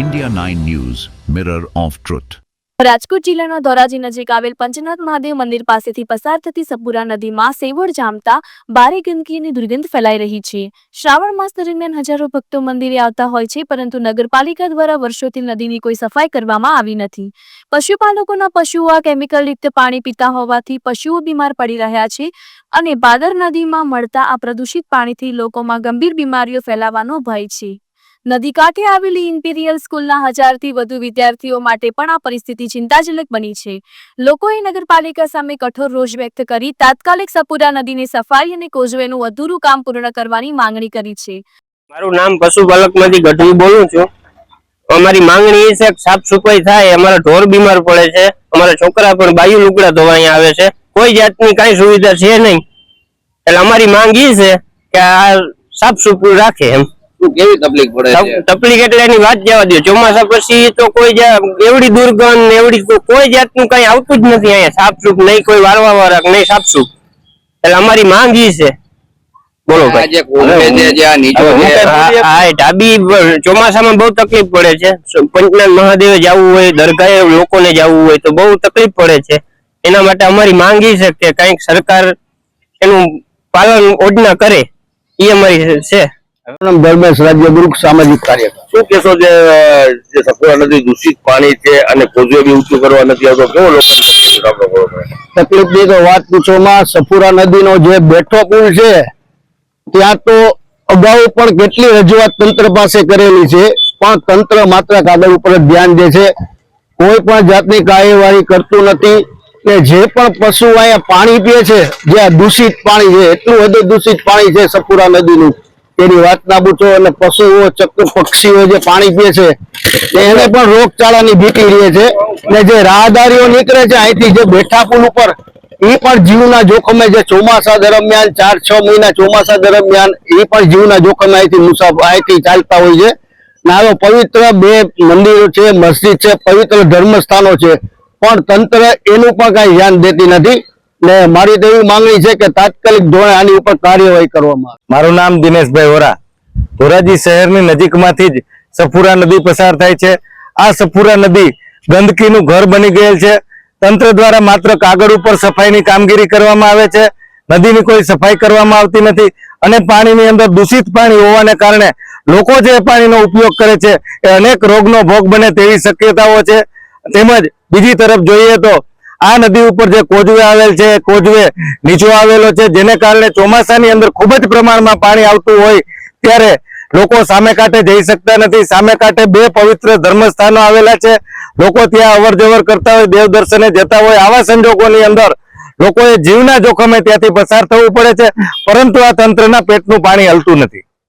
India 9 News, Mirror of Truth. Rajkot જિલ્લાના ધોરાજી નજીક આવેલ પંચનાથ મહાદેવ મંદિર પાસેથી પસાર થતી સપુરા નદીમાં સેવડ જામતા ભારે ગંદકી અને દુર્ગંધ ફેલાઈ રહી છે. શ્રાવણ માસ દરમિયાન હજારો ભક્તો મંદિરે આવતા હોય છે પરંતુ નગરપાલિકા દ્વારા વર્ષોથી નદીની કોઈ સફાઈ કરવામાં આવી નથી. પશુપાલકોના પશુઓ આ કેમિકલયુક્ત પાણી પીતા હોવાથી પશુઓ બીમાર પડી રહ્યા છે અને બાદર નદીમાં મળતા આ પ્રદૂષિત પાણીથી લોકોમાં ગંભીર બીમારીઓ ફેલાવાનો ભય છે. નદી કાંઠે આવેલી ઇમ્પિરિયલ સ્કૂલના હજારથી વધુ વિદ્યાર્થીઓ માટે પણ આ પરિસ્થિતિ ચિંતાજનક બની છે. લોકોએ નગરપાલિકા સામે કઠોર રોષ વ્યક્ત કરી તાત્કાલિક સપુરા નદીની સફાઈ અને કોઝવેનું અધૂરું કામ પૂર્ણ કરવાની માંગણી કરી છે. મારું નામ પશુપાલકમાંથી ગઢવી બોલું છું. અમારી માંગણી એ છે કે સાફ સફાઈ થાય, અમારા ઢોર બીમાર પડે છે, અમારા છોકરા પણ બાયુ લુગડા ધોવા આવે છે. કોઈ જાતની કઈ સુવિધા છે નહીં. એટલે અમારી માંગ એ છે કે આ સાફ સફાઈ રાખે એમ. શું કેવી તકલીફ પડે તકલીફ એટલે એની વાત જવા દો ચોમાસા પછી તો કોઈ એવડી દુર્ગંધ એવડી કોઈ જાતનું કઈ આવતું જ નથી અહીંયા. સાફ સુફ નહીં કોઈ વારવા વારક નહીં સાફ સુફ એટલે અમારી માંગ ઈ છે. બોલો ચોમાસામાં બહુ તકલીફ પડે છે. પંચનાથ મહાદેવે જવું હોય દરગાહે લોકોને જવું હોય તો બહુ તકલીફ પડે છે. એના માટે અમારી માંગી છે કે કંઈક સરકાર એનું પાલન યોજના કરે. એ અમારી છે. ધર્મેશ રાજ્ય ગ્રુપ સામાજિક કાર્યકર. શું કેશો જે જે સફોડા નદી દૂષિત પાણી છે અને કોઝવે બી ઊંચું કરવા નથી આવતો કેવો લોકોને તકલીફ સામનો કરવો પડે તકલીફની તો વાત પૂછોમાં સફુરા નદીનો જે બેઠો પુલ છે ત્યાં તો અગાઉ પણ કેટલી રજૂઆત તંત્ર પાસે કરેલી છે પણ તંત્ર માત્ર કાગળ ઉપર ધ્યાન દે છે. કોઈ પણ જાતની કાર્યવાહી કરતું નથી કે જે પણ પશુ અહીંયા પાણી પીએ છે જે દૂષિત પાણી છે એટલું વધુ દૂષિત પાણી છે સપુરા નદીનું. તેની વાત ના પૂછો અને પશુઓ ચક્ર પક્ષીઓ જે પાણી પીએ છે, એને પણ રોગચાળાની ભીતિ રહે છે. ને જે રાહદારીઓ નીકળે છે અહીંથી જે બેઠા પુલ ઉપર એ પણ જીવના જોખમે જે ચોમાસા દરમિયાન ચાર, છ મહિના ચોમાસા દરમિયાન એ પણ જીવના જોખમે અહીંથી મુસાફ અહીંથી ચાલતા હોય છે. ને પવિત્ર બે મંદિરો છે, મસ્જિદ છે, પવિત્ર ધર્મસ્થાનો છે. પણ તંત્ર એનું પણ કઈ ધ્યાન દેતી નથી. ને મારી તો એવી માંગણી છે કે તાત્કાલિક ધોરણે આની ઉપર કાર્યવાહી કરવામાં મારું નામ દિનેશભાઈ વોરા. ધોરાજી શહેરની નજીકમાંથી જ સફુરા નદી પસાર થાય છે. આ સફુરા નદી ગંદકીનું ઘર બની ગયેલ છે. તંત્ર દ્વારા માત્ર કાગળ ઉપર સફાઈની કામગીરી કરવામાં આવે છે. નદીની કોઈ સફાઈ કરવામાં આવતી નથી અને પાણીની અંદર દૂષિત પાણી હોવાને કારણે લોકો જે પાણીનો ઉપયોગ કરે છે એ અનેક રોગનો ભોગ બને તેવી શક્યતાઓ છે. તેમજ બીજી તરફ જોઈએ તો આ નદી ઉપર જે કોજવે આવેલ છે કોજવે નીચો આવેલો છે, જેને કારણે ચોમાસાની અંદર ખૂબ જ પ્રમાણમાં પાણી આવતું હોય ત્યારે લોકો સામે કાંઠે જઈ શકતા નથી. સામે કાંઠે બે પવિત્ર ધર્મસ્થાનો આવેલા છે. લોકો ત્યાં અવરજવર કરતા હોય, દેવ દર્શને જતા હોય. આવા સંજોગોની અંદર લોકોએ જીવના જોખમે ત્યાંથી પસાર થવું પડે છે. પરંતુ આ તંત્રના પેટનું પાણી હલતું નથી.